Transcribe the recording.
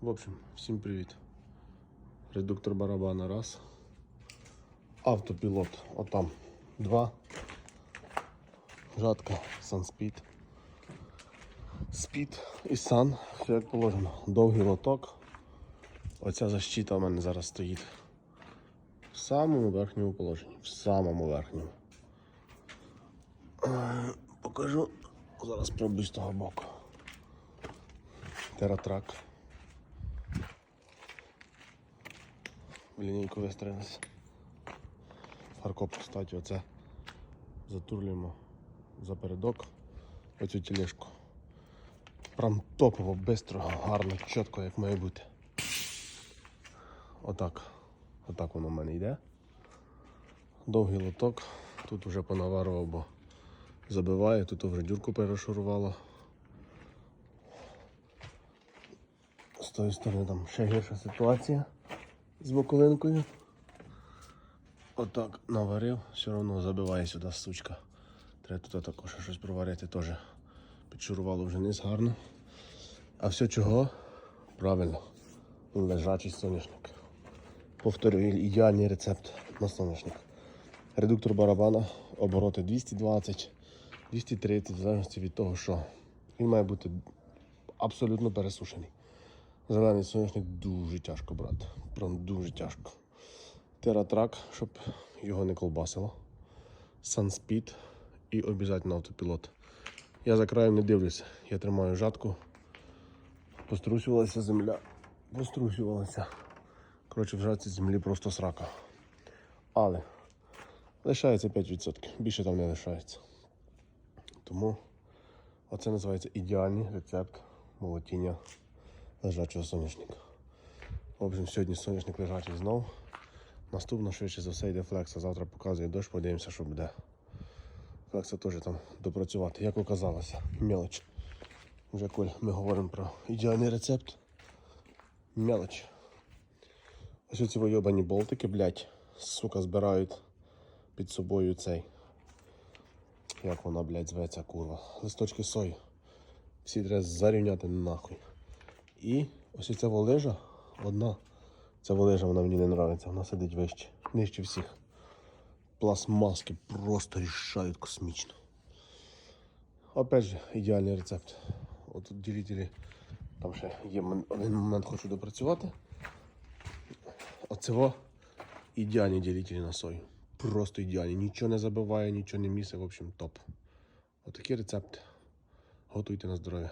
В общем, всім привіт. Редуктор барабана раз. Автопілот отам два. Жатка Sunspeed. Speed і Sun, як положено. Довгий лоток. Оця защита у мене зараз стоїть в самому верхньому положенні. В самому верхньому. Е, Покажу. Зараз спробую з того боку. Тератрак. Лінійку вистрілилися. Фаркоп, кстати, оце затурлюємо за передок оцю тілешку. Прям топово, бистро, гарно, чітко, як має бути. Отак. Отак воно в мене йде. Довгий лоток. Тут вже понаварував, бо забиває, тут вже дюрку перешурувало. З тої сторони там ще гірша ситуація з боковинкою. Отак наварив, все одно забиває сюди сучка. Треба тут також щось проварити теж. Підшурувало вже низ гарно. А все чого? Правильно. Лежачий соняшник. Повторюю, ідеальний рецепт на соняшник. Редуктор барабана, обороти 220, 230, в залежності від того, що він має бути абсолютно пересушений. Зелений соняшник дуже тяжко брати. Прям дуже тяжко. Тератрак, щоб його не колбасило. Sunspeed і обов'язково автопілот. Я за краєм не дивлюся. Я тримаю жатку. Пострусювалася земля. Пострусювалася. Коротше, в жатці землі просто срака. Але лишається 5%. Більше там не лишається. Тому оце називається ідеальний рецепт молотіння лежачого соняшника. В общем, сьогодні соняшник лежачий знов. Наступно швидше за все йде флекса. Завтра показує дощ, подивимося, що буде. Флекса теж там допрацювати, як оказалося. Мелоч. Вже коль ми говоримо про ідеальний рецепт. Мелоч. Ось ці войобані болтики, блядь, сука, збирають під собою цей. Як вона, блядь, зветься, курва. Листочки сої. Всі треба зарівняти нахуй. І ось ця волежа одна. Ця волежа вона мені не подобається, вона сидить вище, нижче всіх. Пластмаски просто рішають космічно. Опять же, ідеальний рецепт. От тут ділителі, там ще є один момент хочу допрацювати. Оцього ідеальні ділителі на сою. Просто ідеальні. Нічого не забиває, нічого не місце, в общем, топ. Отакий рецепт. Готуйте на здоров'я.